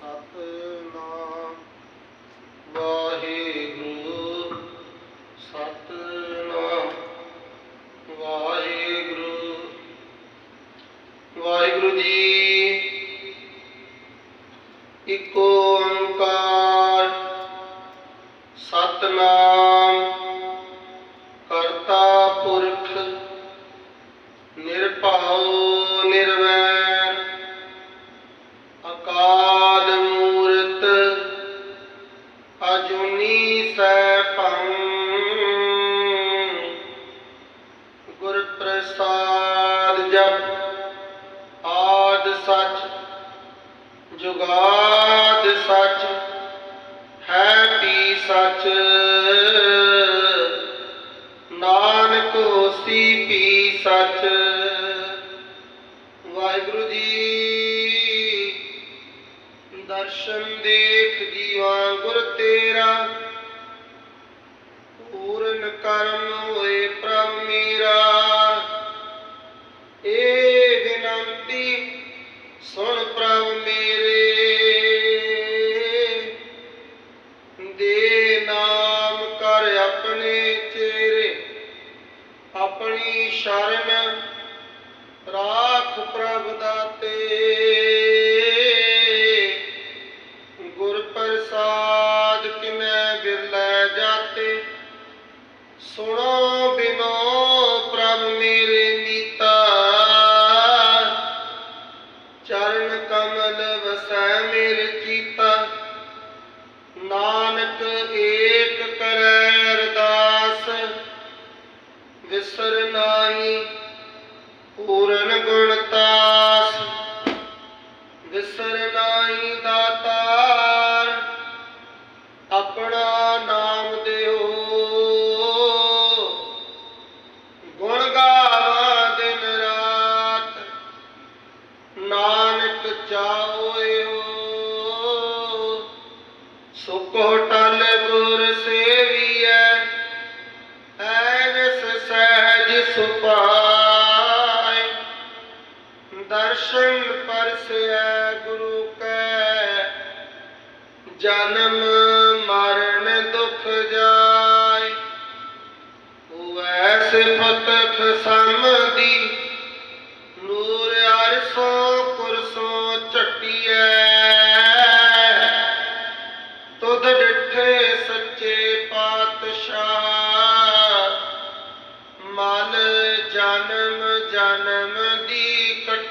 ਸਤਨਾਮ। ਵਾਹਿਗੁਰੂ ਸਤਨਾਮ। ਵਾਹਿਗੁਰੂ। ਵਾਹਿਗੁਰੂ ਜੀ ਇੱਕੋ ਜੁਗਾਦ ਸੱਚ ਹੈ ਪੀ ਸੱਚ? ਨਾਨਕ ਹੋਸੀ ਪੀ ਸੱਚ? ਵਾਹਿਗੁਰੂ ਜੀ, ਦਰਸ਼ਨ ਦੇਖ ਦੀਵਾ ਗੁਰ ਤੇਰਾ, ਪੂਰਨ ਕਰਮ ਹੋਏ Lord, ਦਰਸ਼ਨ ਪਰਸਿਆ ਗੁਰੂ ਕੈ। ਜਨਮ ਮਰਨ ਦੁਖ ਜਾਏ। ਹੋਵੇ ਸਿਫਤ ਫਸਮ ਦੀ। ਨੂਰ ਅਰਸੋ ਕੁਰਸੋ ਚੱਟੀਐ ਤੁਧ ਡਿਠੇ ਸੱਚੇ ਪਾਤਸ਼ਾਹ। ਮਨ ਜਨਮ ਜਨਮ ਦੀ।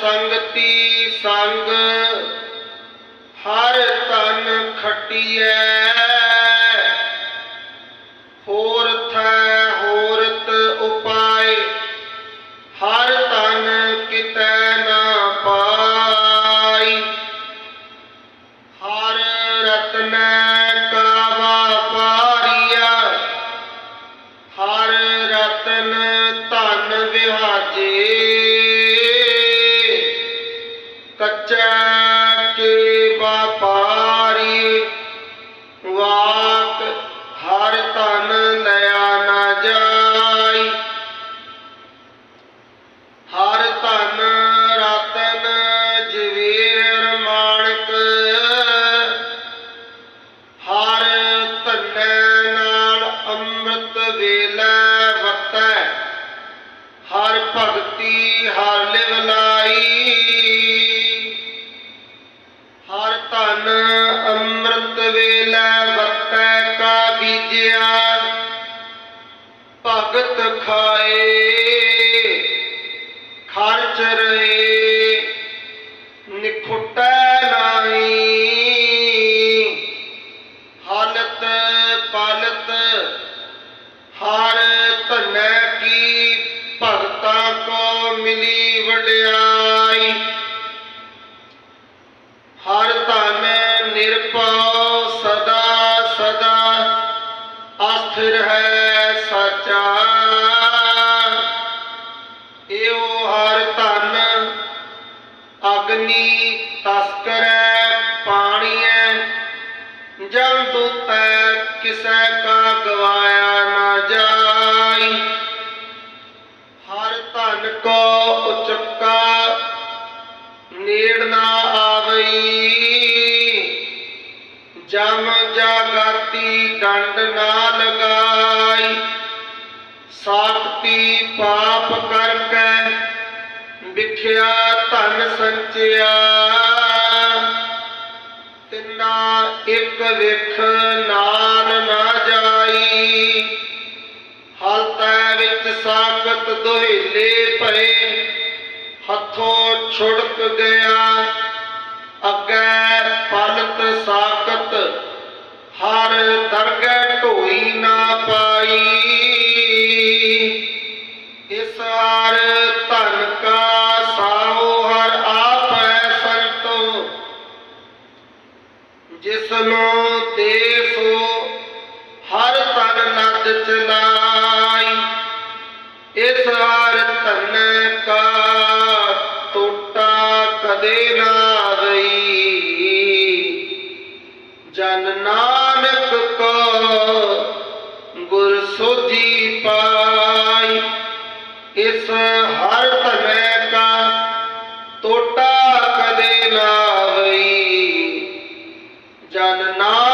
ਸੰਗਤੀ ਸੰਗ ਹਰ ਤਨ ਖਟੀਐ ਹੋਰ ਥੈ ਅੰਤ ਵੇਲੇ ਵਤੈ ਹਰ ਭਗਤੀ, ਹਰ ਲਿਵਲਾਈ ਹਰ ਧਨ ਅੰਮ੍ਰਿਤ ਵੇਲੇ ਵਤੈ ਕਾ ਬੀਜਿਆ। ਭਗਤ ਖਾਏ, ਖਰਚ ਰਹੇ, ਨਿਖੁਟੈ ਨਾਹੀ। ਹਾਲਤ ਪਾਲਤ ਧਨੈ ਕੀ ਭਗਤਾਂ ਕੋ ਮਿਲੀ ਵਡਿਆਈ? ਹਰ ਧਨ ਨਿਰਭਉ ਸਦਾ ਸਦਾ, ਅਸਥਿਰ ਹੈ ਸਾਚਾ। ਏਓ ਹਰ ਧਨ ਅਗਨੀ ਤਸਕਰੈ ਪਾਣੀਐ, ਜਲ ਦੂਤੈ ਕਿਸੈ ਕਾ ਕੋ ਉਚਕਾ ਨੇੜ ਨਾ ਆਵਈ। ਜਮ ਜਾਗਾਤੀ ਡੰਡ ਨਾ ਲਗਾਈ। ਸਾਖਤੀ ਪਾਪ ਕਰਕੇ ਵਿਖਿਆ ਧਨ ਸੰਚਿਆ। ਤਿੰਨਾ ਇੱਕ ਵਿਖ ਨਾਲ ਨਾ ਜਾਈ। ਹਲਤੈ ਵਿੱਚ ਸਾਖਤ ਦੁਹੇਲੇ ਛੁੜਕ ਗਿਆ ਅੱਗੇ ਪਲਤ ਸਾਖਤ, ਹਰ ਦਰਗਹਿ ਢੋਈ ਨਾ ਪਾਈ। ਇਸ ਹਰ ਧਨ ਕਾ ਸਾਉ ਹਰ ਆਪੈ ਸੰਤੋ। ਜਿਸ ਨੂੰ ਦੇ ਹਰ ਤਨ ਨਦ ਚਲਾਈ। ਇਸ ਹਰ ਧਨ ਕਾ ਕਦੇ ਨਾ ਗਈ ਜਨ ਨਾਨਕ ਕੋ ਗੁਰ ਸੋਧੀ ਪਾਈ। ਇਸ ਹਰ ਤਮੈ ਕਾ ਤੋਟਾ ਕਦੇ ਨਾ ਹੋਈ ਜਨ ਨਾਨਕ